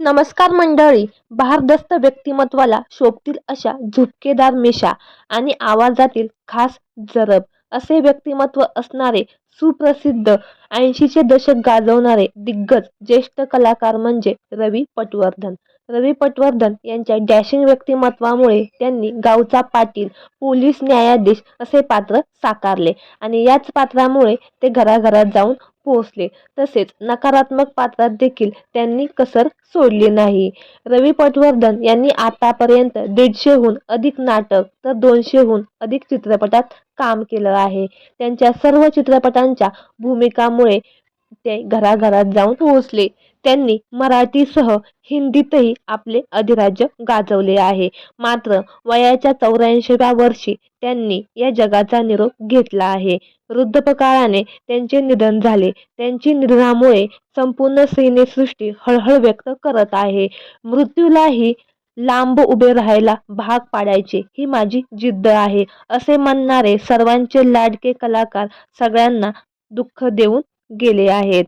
नमस्कार मंडळी. भारदस्त व्यक्तिमत्वाला शोभतील अशा झुपकेदार मिशा आणि आवाजातील खास जरब असे व्यक्तिमत्व असणारे सुप्रसिद्ध ऐंशीचे दशक गाजवणारे दिग्गज ज्येष्ठ कलाकार म्हणजे रवी पटवर्धन. रवी पटवर्धन यांच्या डॅशिंग व्यक्तिमत्वामुळे त्यांनी गावचा पाटील पोलीस न्यायाधीश असे पात्र साकारले आणि याच पात्रामुळे ते घराघरात जाऊन पोहोचले. तसेच नकारात्मक पात्रात देखील त्यांनी कसर सोडली नाही. रवी पटवर्धन यांनी आतापर्यंत दीडशेहून अधिक नाटक तर दोनशेहून अधिक चित्रपटात काम केलं आहे. त्यांच्या सर्व चित्रपटांच्या भूमिकामुळे ते घराघरात जाऊन पोहोचले. त्यांनी मराठीसह हिंदीतही आपले अधिराज्य गाजवले आहे. मात्र वयाच्या चौऱ्याऐंशीव्या वर्षी त्यांनी या जगाचा निरोप घेतला आहे. वृद्धपकाळाने त्यांचे निधन झाले. त्यांची निधनामुळे संपूर्ण सिनेसृष्टी हळहळ व्यक्त करत आहे. मृत्यूलाही लांब उभे राहायला भाग पाडायचे ही माझी जिद्द आहे असे म्हणणारे सर्वांचे लाडके कलाकार सगळ्यांना दुःख देऊन गेले आहेत.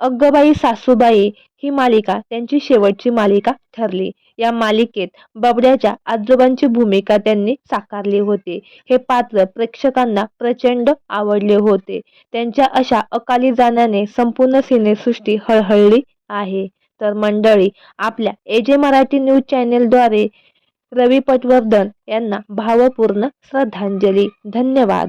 अग्गबाई सासूबाई ही मालिका त्यांची शेवटची मालिका ठरली. या मालिकेत बबड्याच्या आजोबांची भूमिका त्यांनी साकारली होती. हे पात्र प्रेक्षकांना प्रचंड आवडले होते. त्यांच्या अशा अकाली जाण्याने संपूर्ण सिनेसृष्टी हळहळली आहे. तर मंडळी आपल्या ए जे मराठी न्यूज चॅनेलद्वारे रवी पटवर्धन यांना भावपूर्ण श्रद्धांजली. धन्यवाद.